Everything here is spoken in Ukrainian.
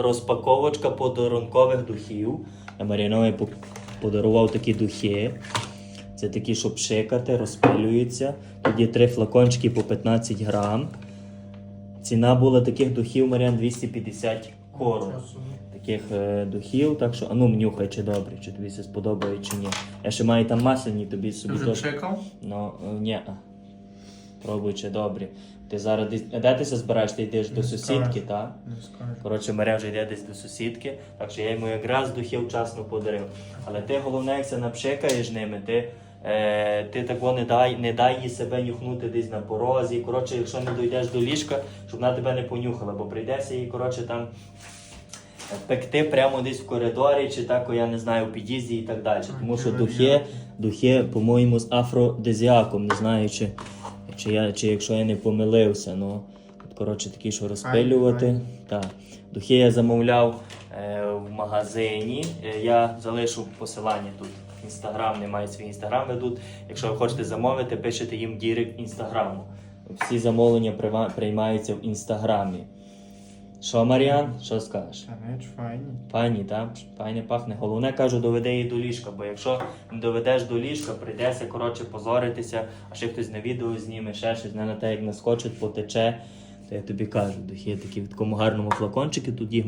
Розпаковочка подарункових духів. Я Маріанові подарував такі духи. Це такі, щоб пшикати, розпилюються. Тут є три флакончики по 15 грам. Ціна була таких духів, Маріан, 250 корон. Таких е, духів, так що, а ну нюхай, чи добре, чи тобі це сподобає, чи ні. Я ще маю там масляні, тобі Ти собі вже теж. пшикав? Ну, е, ні. Пробуй, чи добре. Ти зараз десь. Де ти збираєш? Ти йдеш до сусідки, так? Коротше, Маря вже йде десь до сусідки, так що я йому якраз духів вчасно подарив. Але ти головне, як це напшикаєш ними, ти, е, ти тако не дай, не дай їй себе нюхнути десь на порозі. Коротше, якщо не дійдеш до ліжка, щоб вона тебе не понюхала, бо прийдеться їй, коротше, там пекти прямо десь в коридорі, чи так, я не знаю, в під'їзді і так далі. Тому що духи, духи, по-моєму, з афродизіаком, не знаю, чи, чи, я, чи якщо я не помилився. Ну, от, коротше, такі, що розпилювати. Так. Духи я замовляв е, в магазині. Е, я залишу посилання тут. Інстаграм, немає свій інстаграм ведуть. Якщо ви хочете замовити, пишете їм дірект інстаграму. Всі замовлення прийма- приймаються в інстаграмі. Що, Маріан? Що скажеш? Та файні. Пані, так, Файні пахне. Головне кажу, доведе її до ліжка, бо якщо не доведеш до ліжка, прийдеться коротше позоритися, а ще хтось на відео зніме, ще щось, не на те, як наскочить, потече. То я тобі кажу, дохід такі в такому гарному флакончику, тут їх